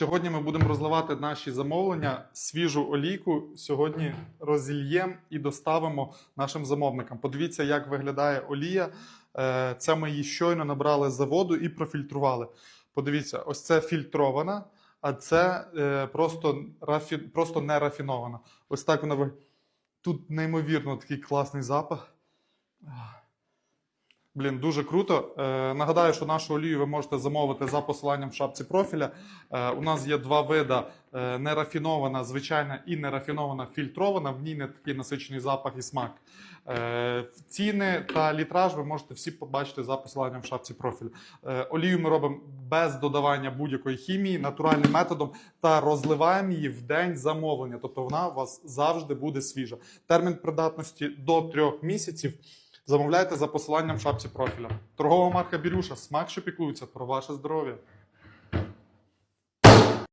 Сьогодні ми будемо розливати наші замовлення, свіжу олійку. Сьогодні розільємо і доставимо нашим замовникам. Подивіться, як виглядає олія. Е, Це ми її щойно набрали з заводу і профільтрували. Подивіться, ось це фільтрована, а це е, просто, рафі... просто не рафінована. Ось так вона ви. Тут неймовірно такий класний запах. Блін, дуже круто. Е, нагадаю, що нашу олію ви можете замовити за посиланням в шапці профіля. Е, у нас є два види: е, нерафінована, звичайна і нерафінована фільтрована. В ній не такий насичений запах і смак. Е, ціни та літраж ви можете всі побачити за посиланням в шапці профіля. Е, олію ми робимо без додавання будь-якої хімії, натуральним методом та розливаємо її в день замовлення. Тобто вона у вас завжди буде свіжа. Термін придатності до трьох місяців. Замовляйте за посиланням в шапці профіля. Торгова марка Бірюша. Смак, що піклується про ваше здоров'я.